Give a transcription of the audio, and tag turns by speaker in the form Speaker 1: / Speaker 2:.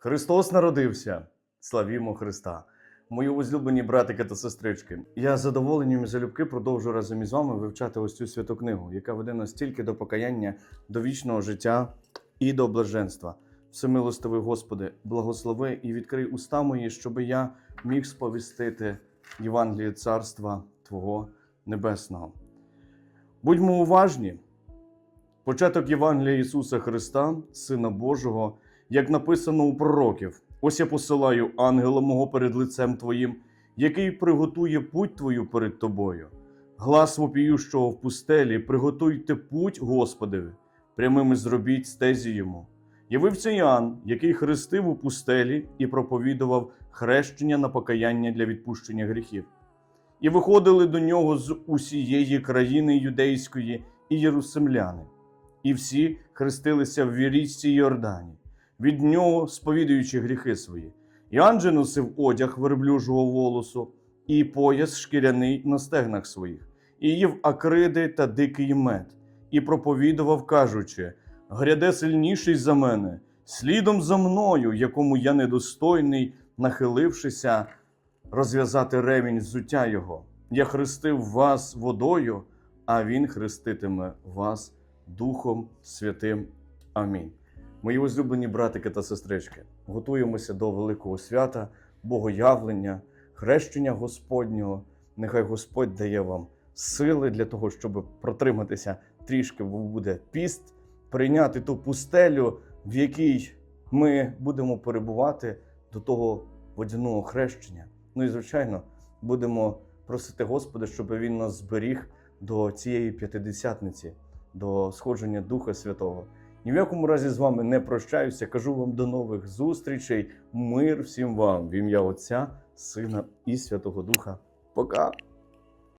Speaker 1: Христос народився! Славімо Христа! Мої возлюблені братики та сестрички. Я з задоволенням і залюбки продовжу разом із вами вивчати ось цю святу книгу, яка веде нас тільки до покаяння, до вічного життя і до блаженства. Всемилостивий Господи, благослови і відкрий уста мої, щоб я міг сповістити Євангеліє Царства Твого Небесного. Будьмо уважні. Початок Євангелія Ісуса Христа, Сина Божого, як написано у пророків: ось я посилаю ангела мого перед лицем Твоїм, який приготує путь Твою перед тобою. Глас вопіющого в пустелі, приготуйте путь Господеві, прямими зробіть стезі йому. Явився Іоанн, який хрестив у пустелі і проповідував хрещення на покаяння для відпущення гріхів. І виходили до нього з усієї країни юдейської і єрусалимляни, і всі хрестилися в річці Йордані, від нього сповідуючи гріхи свої. Іоанн же носив одяг верблюжого волосу і пояс шкіряний на стегнах своїх, і їв акриди та дикий мед, і проповідував, кажучи: Гряде сильніший за мене, слідом за мною, якому я недостойний, нахилившися, розв'язати ремінь взуття його. Я хрестив вас водою, а він хреститиме вас Духом Святим. Амінь. Мої возлюблені братики та сестрички, готуємося до великого свята, богоявлення, хрещення Господнього. Нехай Господь дає вам сили для того, щоб протриматися трішки, бо буде піст, прийняти ту пустелю, в якій ми будемо перебувати до того водяного хрещення. Ну і звичайно, будемо просити Господа, щоб Він нас зберіг до цієї п'ятидесятниці, до сходження Духа Святого. Ні в якому разі з вами не прощаюся. Кажу вам до нових зустрічей. Мир всім вам в ім'я Отця, Сина і Святого Духа. Пока!